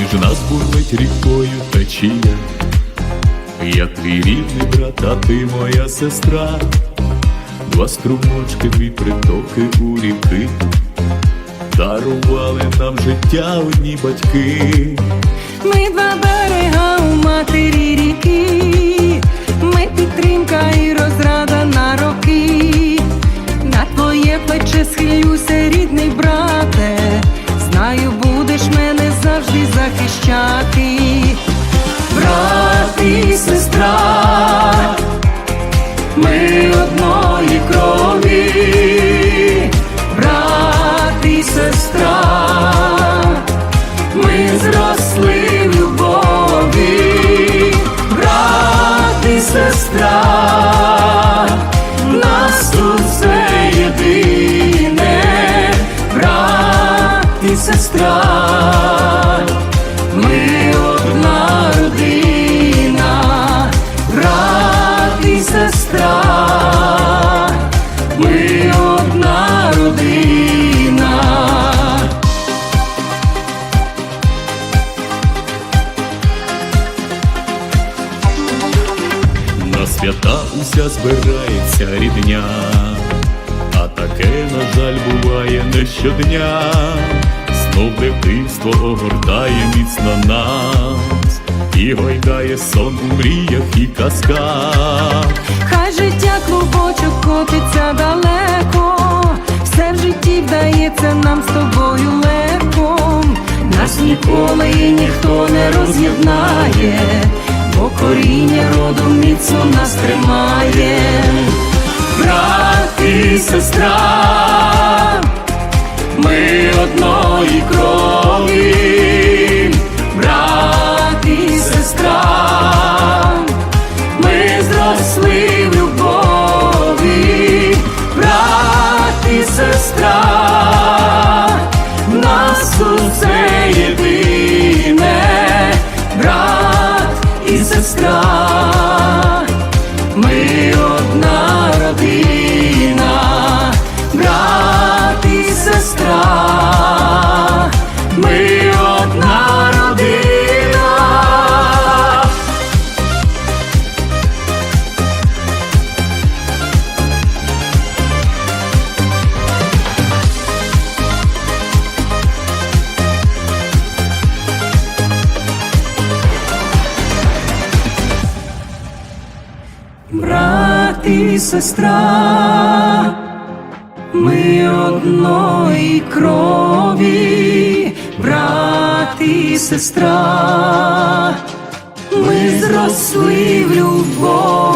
Між нас бурлить рікою течія, я твій рідний брат, а ти моя сестра, два струмочки, дві притоки у ріки, дарували нам життя одні батьки. Ми два берега у матері ріки, ми підтримка і розрада завжди захищати. Брат і сестра, ми одної крові, брат і сестра. Ми зросли в любові, брат і сестра, ми одна родина. На свята уся збирається рідня, а таке, на жаль, буває не щодня. Знов дитинство огортає міцно нас, і гойдає сон у мріях і казках. Хай життя клубочок котиться далеко, все в житті вдається нам з тобою легко. Нас ніколи і ніхто не роз'єднає, бо коріння роду міцно нас тримає. Брат і сестра, ми брат і сестра, ми одної крові, брат і сестра, ми зросли в любові.